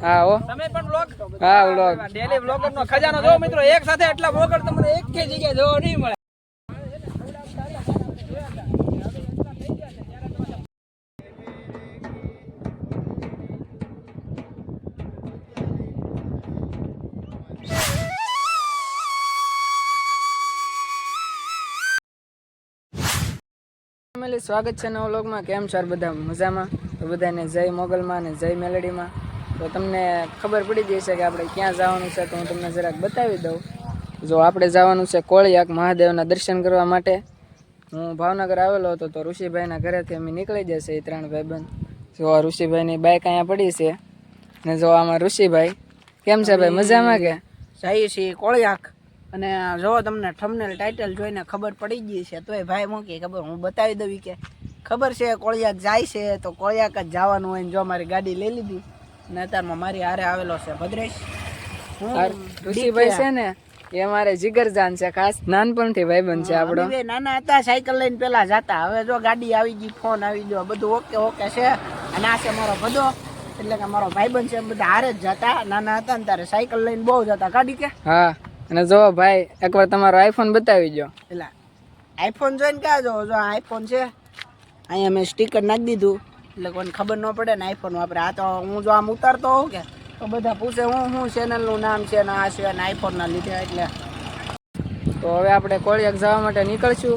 હા હો. તમે પણ vlog? હા વ્લોગ ડેલી vlogger નો ખજાનો જો મિત્રો એક સાથે એટલા વ્લોગર તમને એક કે જગ્યાએ જોવા નહીં મળે. ફેમિલી, સ્વાગત છે નવા વ્લોગમાં. કેમ છો બધા? મજામાં? તો બધાને જય મોગલમાં અને જય મેલડીમાં. તો તમને ખબર પડી ગઈ કે આપણે ક્યાં જવાનું છે, તો હું તમને જરાક બતાવી દઉં. જો આપણે જવાનું છે કોળિયાક મહાદેવના દર્શન કરવા માટે. હું ભાવનગર આવેલો હતો, તો ઋષિભાઈના ઘરેથી અમે નીકળી જશે એ ત્રણ ભાઈબંધ. જો આ ઋષિભાઈની બાઇક અહીંયા પડી છે. ને જો આમાં ઋષિભાઈ, કેમ છે ભાઈ? મજામાં કે? જઈએ છીએ કોળિયાક. અને જો તમને થંબનેલ ટાઇટલ જોઈને ખબર પડી ગઈ છે તોય ભાઈ મૂકી ખબર હું બતાવી દઉં કે ખબર છે કોળિયાક જાય છે તો કોળિયાક જ જવાનું હોય ને જો મારી ગાડી લઈ લીધી. અને અત્યારમાં મારી હારે આવેલો છે ભદ્રેશ. ઋષિભાઈ છે ને એ મારે જીગરજાન છે ખાસ નાનપણથી ભાઈબંધ છે આપણો. નાના હતા સાયકલ લઈને પેલા જતા. હવે જો ગાડી આવી ગઈ ફોન આવી ગયો બધું ઓકે ઓકે છે. અને આ છે મારો ભદો એટલે કે મારો ભાઈબંધ છે બધા હારે જ જતા. નાના હતા ને તારે સાયકલ લઈને બહુ જતા. ગાડી કે હા. અને જો ભાઈ એકવાર તમારો આઈફોન બતાવી દો પેલા આઈફોન જોઈને ક્યાં જો જો આઈફોન છે અહીંયા મેં સ્ટીકર નાખી દીધું. એટલે કોઈને ખબર ન પડે ને આઈફોન વાપરે. આ તો હું જો આમ ઉતારતો હોઉં કે તો બધા પૂછે હું શું ચેનલનું નામ છે ને આ છે ને આઈફોનના લીધે એટલે. તો હવે આપણે કોળિયાક જવા માટે નીકળશું.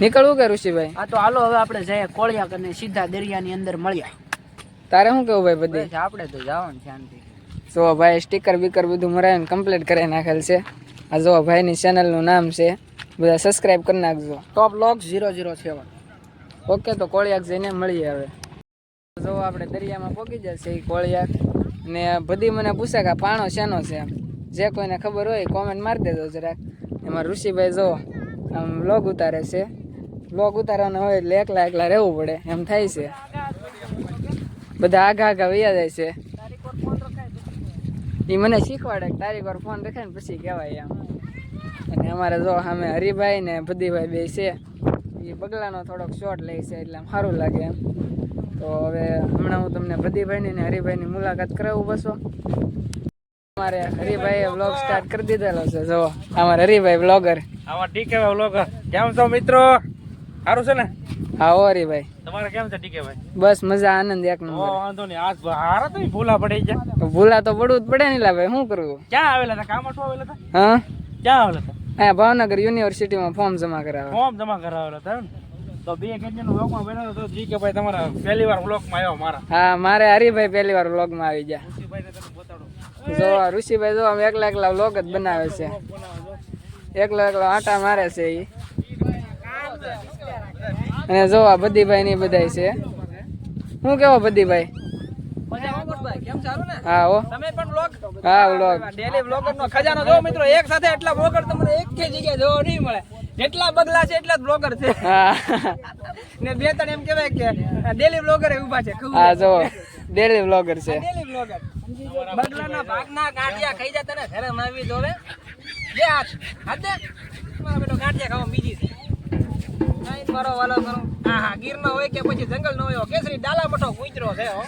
નીકળવું કે ઋષિભાઈ? આ તો હાલો હવે આપણે જઈએ કોળિયાક અને સીધા દરિયાની અંદર મળ્યા. તારે શું કેવું ભાઈ બધી? આપણે તો જવાનું શાંતિ જો ભાઈ સ્ટીકર બીકર બધું મરાવીને કમ્પ્લીટ કરી નાખેલ છે. આ જો ભાઈની ચેનલનું નામ છે. બધા સબસ્ક્રાઇબ કરી નાખજો. ટોપ લોક ઝીરો ઝીરો સેવન ઓકે તો કોળિયાક જઈને મળીએ હવે. જો આપણે દરિયામાં પહોંચી જશે એ કોળિયાક. ને બધી મને પૂછે કે પાણો શેનો છે? એમ જે કોઈને ખબર હોય કોમેન્ટ મારી દેજો જરાક. એમાં ઋષિભાઈ જો આમ લોગ ઉતારે છે. લોગ ઉતારવાનો હોય એટલે એકલા એકલા રહેવું પડે. એમ થાય છે. બધા આગા આગા વૈયા જાય છે. એ મને શીખવાડે તારી વાર ફોન રખાય ને પછી કહેવાય એમ. અને અમારે જો અમે હરિભાઈ ને ભદીભાઈ બે છે એ બગલાનો થોડોક શોર્ટ લે છે એટલે આમ સારું લાગે એમ. તો હવે હમણાં હું તમને ભદીભાઈની ને હરિભાઈની મુલાકાત કરાવું બસો. અમારે હરિભાઈએ વ્લોગ સ્ટાર્ટ કરી દીધેલો છે, જો. અમારે હરિભાઈ બ્લોગર આમાં ટીકે વ્લોગર કેમ છો મિત્રો? સારું છે ને? હા રે ભાઈ. તમારે કેમ છે ટીકે ભાઈ? બસ મજા આનંદ એક નંબર. વાંધો નહીં આજ હારા તો ભૂલા પડી ગયા. તો ભૂલા તો પડવું જ પડે ને લા ભાઈ શું કરવું? ક્યાં આવેલા હતા? કામ આવેલા હતા? હા? ક્યાં આવેલા હતા? અહીંયા ભાવનગર યુનિવર્સિટીમાં ફોર્મ જમા કરાવે ફોર્મ જમા કરાવેલા હતા તો બે કેજન વ્લોગમાં બન્યો તો જી કે ભાઈ તમારા પહેલી વાર વ્લોગમાં આવ્યો મારા. હા મારે હરિભાઈ પહેલી વાર વ્લોગમાં આવી ગયા. ઋષિભાઈને તમે બતાડો. જો ઋષિભાઈ જો આમ એકલા એકલા વ્લોગ જ બનાવે છે. એકલો એકલો આટા મારે છે ઈ. અને જો આ બધીભાઈ ની બધાય છે. શું કેવો બધીભાઈ? કેમ સારું ને હા હો. તમે પણ વ્લોગ હા વ્લોગ ડેલી વ્લોગર નો ખજાનો જો મિત્રો એક સાથે એટલા બ્લોગર તમને એક કે જગ્યાએ જોવા નહીં મળે. જેટલા બગલા છે એટલા જ બ્લોગર છે. હા. ને બે ત્રણ એમ કહેવાય કે ડેલી બ્લોગર એ ઊભા છે હા જો. ડેલી વ્લોગર છે. ડેલી બ્લોગર બગલાના ભાગના ગાંઠિયા ખાઈ જતા ને ઘરે માવી જોવે. બે હાથ હાથે મારો બેટો ગાંઠિયા ખાવા બીજી છે. નહીં મારો વાલો કરું હા હા ગીર હોય કે પછી જંગલ નો હોય કેસરી ડાલા મઠો કૂતરો છે હો.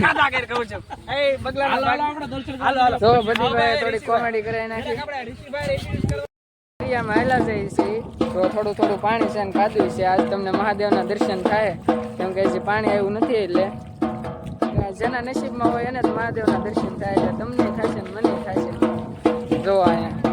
કાદા કરી કહું છું. એ બગલા ભાગ- હાલો હાલો જો બધીભાઈ થોડી કોમેડી કરાવી નાખી. આપણે ઋષિભાઈ introduce કરવા હેલા છે છે તો થોડું થોડું પાણી છે ને ખાધું છે. આજ તમને મહાદેવના દર્શન થાય. કેમ કે હજી પાણી આવ્યું નથી એટલે. જેના નસીબમાં હોય એને જ મહાદેવના દર્શન થાય. એટલે તમને થાય ને મને છે જો અહીંયા.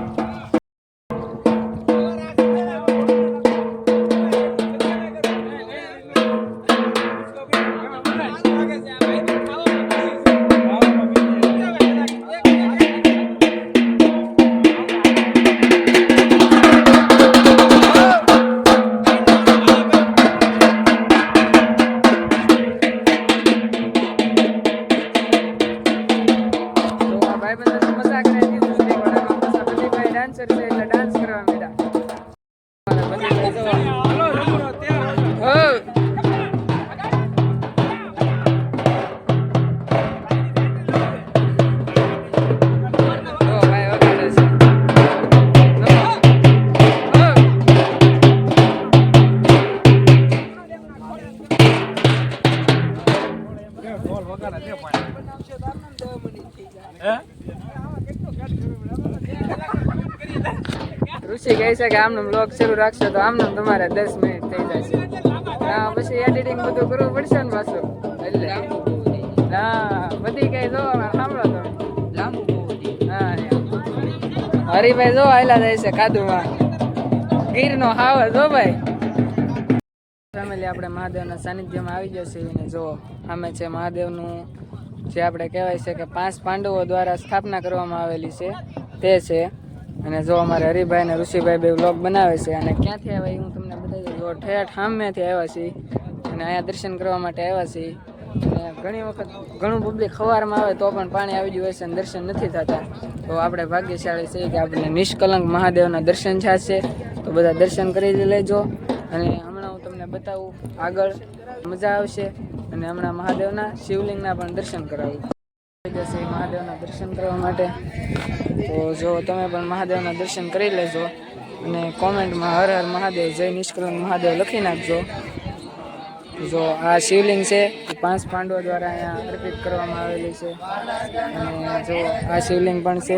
વગાડે છે ઋષિ કહે છે કે આમનું બ્લોગ શરૂ રાખશો તો આમનું તમારે દસ મિનિટ થઈ જશે હા પછી એડિટિંગ બધું કરવું પડશે ને પાછું. એટલે. હા બધી કઈ જો સાંભળો તો હા. હરીભાઈ જો આયલા જાય છે કાદુમાં ગીરનો હાવ જો ભાઈ. ફેમિલી આપણે મહાદેવના સાનિધ્યમાં આવી જશે અને જો સામે છે મહાદેવનું જે આપણે કહેવાય છે કે પાંચ પાંડવો દ્વારા સ્થાપના કરવામાં આવેલી છે, તે છે. અને જો અમારે હરિભાઈ અને ઋષિભાઈ બે વ્લોગ બનાવે છે અને ક્યાંથી આવ્યા હું તમને બતાવી દઉં. ઠેઠ સામેથી આવ્યા છીએ અને અહીંયા દર્શન કરવા માટે આવ્યા છીએ. અને ઘણી વખત ઘણું પબ્લિક ખવારમાં આવે તો પણ પાણી આવી ગયું છે અને દર્શન નથી થતા. તો આપણે ભાગ્યશાળી છીએ કે આપણે નિષ્કલંક મહાદેવના દર્શન થશે તો બધા દર્શન કરી લેજો. અને બતાવું. આગળ મજા આવશે. અને હમણાં મહાદેવના શિવલિંગના પણ દર્શન કરાવું. જશે મહાદેવના દર્શન કરવા માટે. તો જો તમે પણ મહાદેવના દર્શન કરી લેજો. અને કોમેન્ટમાં હર હર મહાદેવ, જય નિષ્કલંક મહાદેવ લખી નાખજો. જો આ શિવલિંગ છે, એ પાંચ પાંડવો દ્વારા અહીંયા અર્પિત કરવામાં આવેલી છે. અને જો આ શિવલિંગ પણ છે,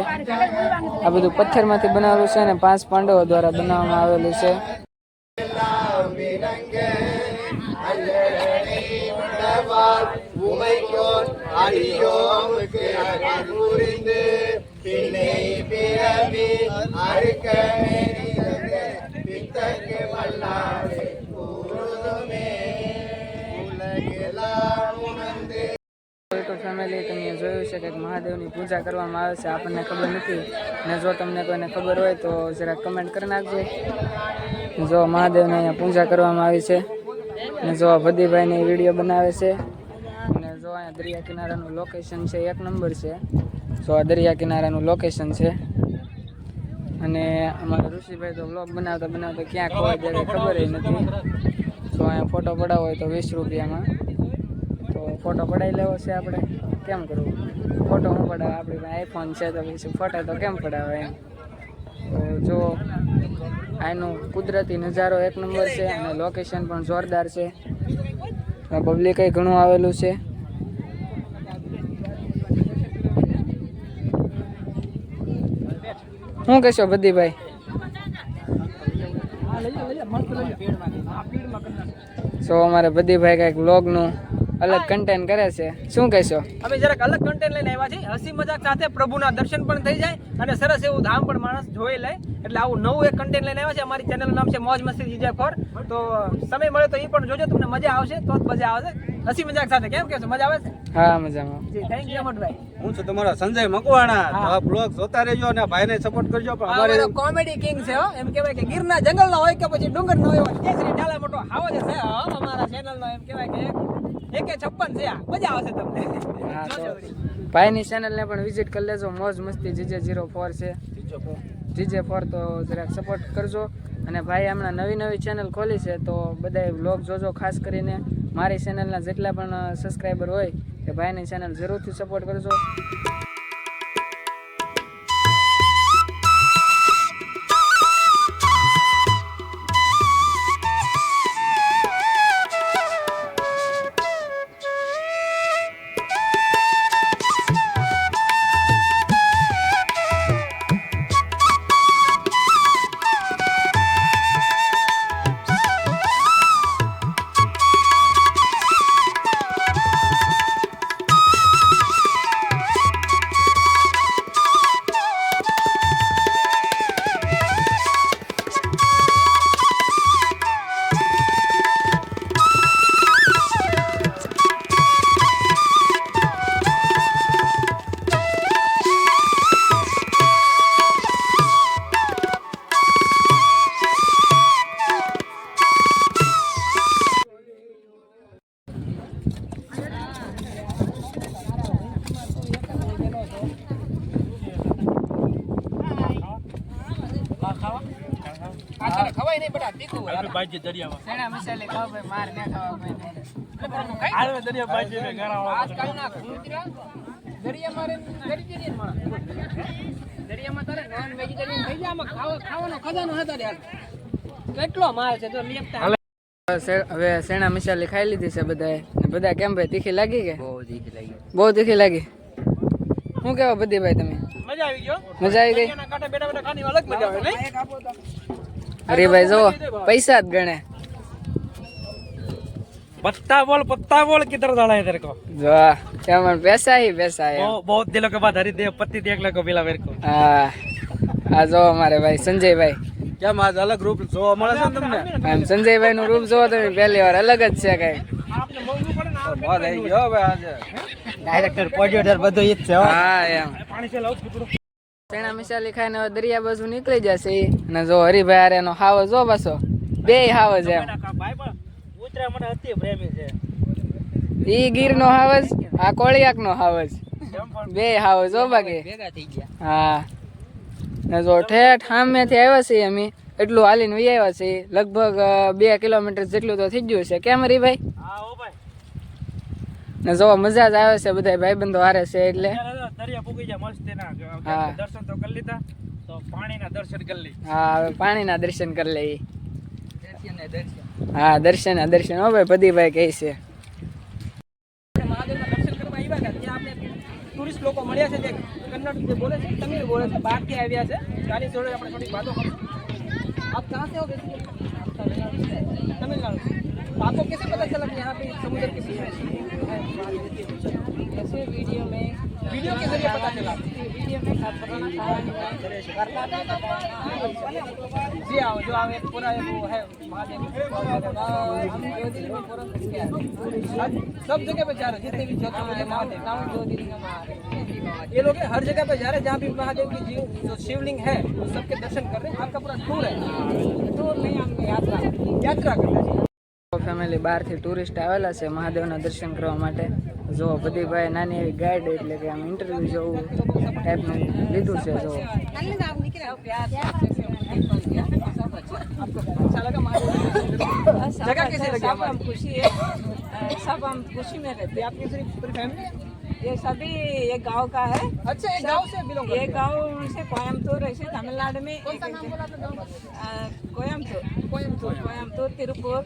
આ બધું પથ્થરમાંથી બનાવેલું છે અને પાંચ પાંડવો દ્વારા બનાવવામાં આવેલું છે. உமைக்கோன் அடியோம் புரிந்து பின்னை பிறவி அறுக்க பித்தக்கு வல்லாறு கூறுதுமே உலகெல்லாம் உணர்ந்து તો ફેમિલી તમે જોયું છે કે મહાદેવની પૂજા કરવામાં આવે છે આપણને ખબર નથી ને જો તમને કોઈને ખબર હોય તો જરા કમેન્ટ કરી નાખજો જો મહાદેવને અહીંયા પૂજા કરવામાં આવી છે ને જો ભદીભાઈને વીડિયો બનાવે છે. અને જો અહીંયા દરિયા કિનારાનું લોકેશન છે, એક નંબર છે. જો આ દરિયા કિનારાનું લોકેશન છે. અને અમારા ઋષિભાઈ તો બ્લોગ બનાવતા બનાવતા ક્યાં ખોવા જાય ખબર નથી. તો અહીંયા ફોટો પડાવો હોય તો વીસ રૂપિયામાં. તો ફોટો પડાવી લેવો છે આપણે. કેમ કરવું? ફોટો હું પડાવે. આપણી પાસે આઈફોન છે તો પછી ફોટો તો કેમ પડાવે એમ? તો જો આનો કુદરતી નજારો એક નંબર છે અને લોકેશન પણ જોરદાર છે. પબ્લિક ઘણું આવેલું છે. શું કહેશો બધીભાઈ? સો અમારે બધીભાઈ કંઈક વ્લોગનું અલગ કન્ટેન્ટ કરે છે. શું કહેશો? અમે જરાક અલગ કન્ટેન્ટ લઈને આવ્યા છીએ. હસી મજાક સાથે પ્રભુના દર્શન પણ થઈ જાય અને સરસ એવું ધામ પણ માણસ જોઈ લે. એટલે આવું નવું એક કન્ટેન્ટ લઈને આવ્યા છે અમારી ચેનલનું નામ છે મોજ મસ્તી જીજે ફોર તો સમય મળે તો એ પણ જોજો તમને મજા આવશે તો જ મજા આવશે. હસી મજાક સાથે કેમ કહેશો મજા આવે છે? હા મજામાં. જી થેન્ક યુ અમરભાઈ. હું છું તમારો સંજય મકવાણા. તો આ બ્લોગ જોતા રહેજો અને ભાઈને સપોર્ટ કરજો. પણ અમારે કોમેડી કિંગ છે હો. એમ કહેવાય કે ગીરના જંગલનો હોય કે પછી ડુંગરનો હોય કેસરી ડાલા મોટો હાવો છે હો અમારા ચેનલનો એમ કહેવાય કે. એકે છપ્પન છે આ. મજા આવશે તમને. ભાઈની ચેનલને પણ વિઝિટ કરી લેજો. મોજ મસ્તી જીજે જીરો ફોર છે. જીજે ફોર તો જરાક સપોર્ટ કરજો. અને ભાઈ હમણાં નવી નવી ચેનલ ખોલી છે તો બધા વ્લોગ જોજો ખાસ કરીને. મારી ચેનલના જેટલા પણ સબસ્ક્રાઈબર હોય એ ભાઈની ચેનલ જરૂરથી સપોર્ટ કરજો. નહીં બેટા તીખું હોય. સેણા મસાલે ખાવ ભાઈ માર ના ખાવા આજકાલના કૂતરા દરિયામાં રહીને કરી દે ને માણસ. દરિયામાં તારે નોન વેજીટેરિયન થઈ જાય આમાં ખાવા ખાવાનો ખજાનો હતો યાર કેટલો માલ છે તો લેપતા હવે શેણા મસાલી ખાઈ લીધી છે બધાએ. બધા કેમ ભાઈ તીખી લાગી કે? બહુ દીક લાગી. બહુ તીખી લાગી. શું કેવા બધી ભાઈ તમે? મજા આવી ગયો? મજા આવી ગઈ? કાંઠે બેઠા બેઠા ખાની અલગ મજા આવે નહીં? હરીભાઈ જો પૈસા જ ગણે पत्ता बोल पत्ता बोल किधर डाला है तेरे को જો આ કેમ પૈસા હી પૈસા એમ बहुत बहुत दिनों के बाद हरिदेव पत्ती देखने को मिला मेरे को હા આ જો અમારે ભાઈ સંજયભાઈ કેમ આજ અલગ રૂપ જોવા મળે છે ને તમને આમ સંજયભાઈ નું રૂપ જોવો તમે પહેલી વાર અલગ જ છે કઈ મોજ આવી ગયો હવે આજે ડાયરેક્ટર પ્રોડ્યુસર બધું ઈ જ છે હા એમ પાણી છે લાવ થોડું ચણા મસાલી ખાઈને દરિયા બાજુ નીકળી જશે. અને જો હરીભાઈ હારે નો હાવ જો બસો બે હાવ છે. ઈ ગીર નો હાવજ આ કોળિયાક નો હાવજ બે હાવ જો બાકી. હા. ને જો ઠેઠ સામેથી આવ્યા છીએ અમે. એટલું હાલીને વી આવ્યા છીએ. લગભગ બે કિલોમીટર જેટલું તો થઈ ગયું છે. કેમ હરીભાઈ? હા ઓ ભાઈ. ને જોવા મજા જ આવે છે બધા ભાઈબંધો હારે છે એટલે. દરિયા પૂગી જાય મસ્ત એના. દર્શન તો કરી લીધા તો પાણીના દર્શન કરી લઈ હા પાણીના દર્શન કરી લઈ હા દર્શન દર્શન. હો ભાઈ પ્રદીપભાઈ કહે છે. ટુરિસ્ટ લોકો મળ્યા છે જે કન્નડ જે બોલે છે તમિલ બોલે છે બહારથી આવ્યા છે. ગાડી જોડે આપણે થોડી વાતો કરીશું. આપ ક્યાં સે હો आपको कैसे पता चला कि यहाँ पे समुद्र के बीच में ऐसे वीडियो में वीडियो के ज़रिए पता चला। वीडियो में जी आओ जो एक पूरा वो है सब जगह पे जा रहे हैं, जितने भी जगह पे महादेव। ये लोग हर जगह पे जा रहे हैं जहाँ भी महादेव की जीव जो शिवलिंग है वो सबके दर्शन कर रहे हैं आपका पूरा टूर है। टूर नहीं हमने यात्रा। यात्रा करना चाहिए ફેમિલી બહારથી ટુરિસ્ટ આવેલા છે મહાદેવના દર્શન કરવા માટે જો બધી ભાઈ નાની એવી ગાઈડ એટલે કે આમ ઇન્ટરવ્યુ જેવું ટાઈપનું લીધું છે જો अच्छा लगा महादेव जगह कैसे लगी सब हम हमारी? खुशी है अ, सब हम खुशी में रहते ये आपकी सिर्फ पूरी फैमिली हैं ये सभी ये गांव का है अच्छा एक गांव से बिलोंग ये करते हैं गांव से कोयम्बतूर ऐसे तमिलनाडु में एक अ, कोयम्बतूर कोयम्बतूर तिरुपुर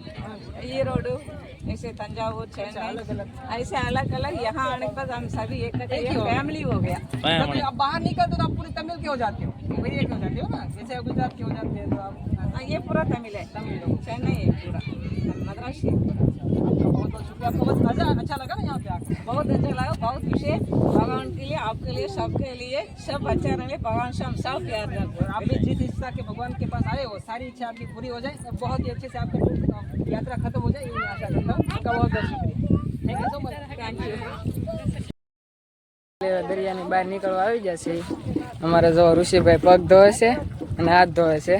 ये रोड ऐसे तंजावुर चेन्नई ऐसे अलग अलग यहाँ आने के बाद हम सभी एक फैमिली हो गया। तो आप बाहर निकलते हो तो आप पूरी तमिल के हो जाते हो? वही एक हो जाते हो ना? जैसे आप गुजरात के हो जाते हैं तो आप हाँ, ये पूरा तमिल है। तमिल चेन्नई है पूरा। मद्रास है। बहुत बहुत शुक्रिया आपको बस अच्छा अच्छा लगा ना यहाँ पे आके बहुत अच्छा लगा बहुत खुश है भगवान के लिए आपके लिए सबके लिए सब अच्छा रहे भगवान से हम सब प्यार करते और आप भी जिस इच्छा के भगवान के पास आए हो सारी इच्छा आपकी पूरी हो जाए और बहुत ही अच्छे से आपका टूर- यात्रा खत्म हो जाए ये मैं आशा करता हूँ आपका बहुत बहुत शुक्रिया thank you so much thank you દરિયાની બહાર નીકળવા આવી જશે અમારે જો ઋષિભાઈ પગ ધોવે છે અને હાથ ધોવે છે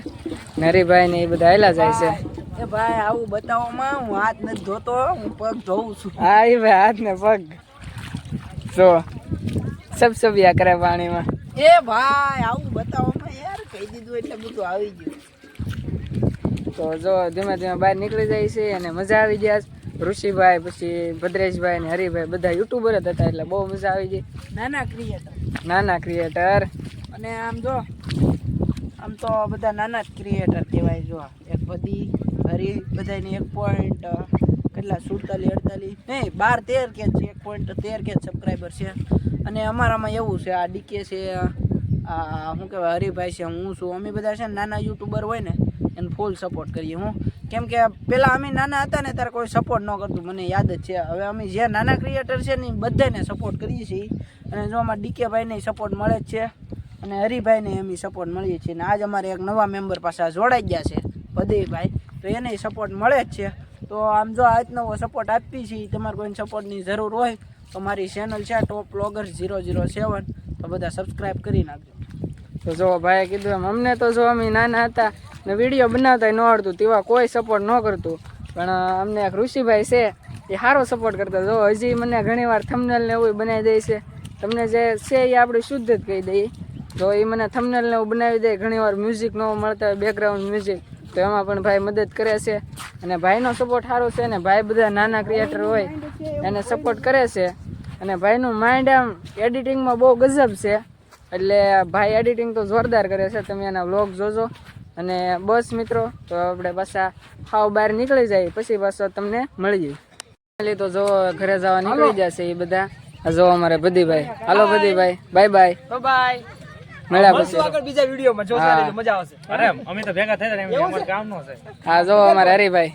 ને હરીભાઈ ને એ બધા હેલા જાય છે એ ભાઈ આવું બતાવવામાં હું હાથ નથી ધોતો હું પગ ધોઉં છું. હા એ ભાઈ હાથ ને પગ. જો સબ સબિયા કરે પાણીમાં. એ ભાઈ આવું બતાવવામાં યાર કહી દીધું એટલે બધું આવી ગયું. તો જો ધીમે ધીમે બહાર નીકળી જાય છે અને મજા આવી ગયા ઋષિભાઈ પછી ભદ્રેશભાઈ ને હરિભાઈ બધા યુટ્યુબર જ હતા એટલે બહુ મજા આવી ગઈ. નાના ક્રિએટર નાના ક્રિએટર અને આમ જો આમ તો બધા નાના જ ક્રિએટર કહેવાય જો એક બધી. હરી બધાની એક પોઈન્ટ કેટલા, સુડતાલીસ, અડતાલીસ? નહીં, બાર, તેર કે છે, એક પોઈન્ટ તેર કે સબસ્ક્રાઈબર છે. અને અમારામાં એવું છે, આ ડીકે છે, આ શું કહેવાય, હરિભાઈ છે, હું છું. અમે બધા છે નાના યુટ્યુબર હોય ને, એને ફૂલ સપોર્ટ કરીએ, હું. કેમ કે પહેલાં અમે નાના હતા ને, ત્યારે કોઈ સપોર્ટ ન કરતું. મને યાદ જ છે. હવે અમે જે નાના ક્રિએટર છે ને, એ બધાને સપોર્ટ કરીએ છીએ. અને જો અમારા ડીકે ભાઈને સપોર્ટ મળે જ છે, અને હરિભાઈને અમે સપોર્ટ મળીએ છીએ. અને આજ અમારે એક નવા મેમ્બર પાસે જોડાઈ ગયા છે, ભદેભાઈ. તો એને સપોર્ટ મળે જ છે. તો આમ જો આજ નવો સપોર્ટ આપીએ છીએ તમારે કોઈને સપોર્ટની જરૂર હોય, તો મારી ચેનલ છે top blogger zero zero seven તો બધા સબસ્ક્રાઈબ કરી નાખજો. તો જો ભાઈએ કીધું એમ, અમને તો જો અમે નાના હતા ને વીડિયો બનાવતા ન આવડતું, તેવા કોઈ સપોર્ટ ન કરતું. પણ અમને એક ઋષિભાઈ છે, એ સારો સપોર્ટ કરતા. જો હજી મને ઘણીવાર થમનેલ ને એવું બનાવી દે છે. તમને જે છે એ આપણે શુદ્ધ જ કહી દઈએ. તો એ મને થમનેલ ને એવું બનાવી દે ઘણીવાર મ્યુઝિક ન મળતા હોય બેકગ્રાઉન્ડ મ્યુઝિક તો એમાં પણ ભાઈ મદદ કરે છે. અને ભાઈનો સપોર્ટ સારો છે ને ભાઈ બધા નાના ક્રિએટર હોય એને સપોર્ટ કરે છે. અને ભાઈનું માઇન્ડ આમ એડિટિંગમાં બહુ ગજબ છે. એટલે ભાઈ એડિટિંગ તો જોરદાર કરે છે. તમે એના વ્લોગ જોજો. અને બસ મિત્રો તો આપણે પાછા હાવ બહાર નીકળી જાય પછી પાછો તમને મળી જાય. તો જો ઘરે જવા નીકળી જશે એ બધા. જો અમારે ભદીભાઈ હાલો બધીભાઈ બાય બાય બાય મળ્યા પછી. આગળ બીજા વિડીયોમાં જોતા રહેજો મજા આવશે. અરે અમે તો ભેગા થયા હતા અમારે કામ છે. હા જો અમારે હરીભાઈ.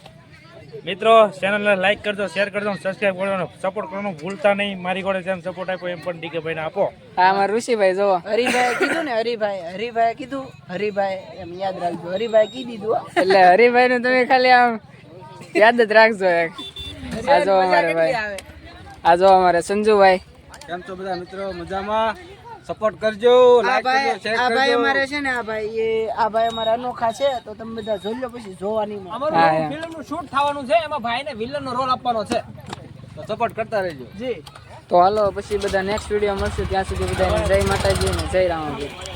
મિત્રો ચેનલને લાઈક કરજો શેર કરજો સબસ્ક્રાઇબ કરજો સપોર્ટ કરવાનું ભૂલતા નહીં. મારી જોડે જેમ સપોર્ટ આપ્યો એમ પણ ડીકે ભાઈને આપો. હા અમાર ઋષિભાઈ જો હરિભાઈ કીધું ને હરિભાઈ હરિભાઈ કીધું હરિભાઈ એમ યાદ રાખજો. હરિભાઈ કી દીધું એટલે હરીભાઈ નું તમે ખાલી આમ યાદ જ રાખજો એક. આ જો અમારે ભાઈ. આવે? આ જો અમારે સંજુભાઈ. કેમ છો બધા મિત્રો? મજામાં? સપોર્ટ કરજો લાઈક કરજો શેર આ ભાઈ અમારે છે ને આ ભાઈ એ આ ભાઈ અમારા અનોખા છે તો તમે બધા જોઈ લો પછી જોવાની અમારું ફિલ્મનું શૂટ થવાનું છે એમાં ભાઈને વિલન નો રોલ આપવાનો છે. તો સપોર્ટ કરતા રહેજો. જી. તો હાલો પછી બધા નેક્સ્ટ વીડિયો મળશે. ત્યાં સુધી બધાને જય માતાજી અને જય રામાજી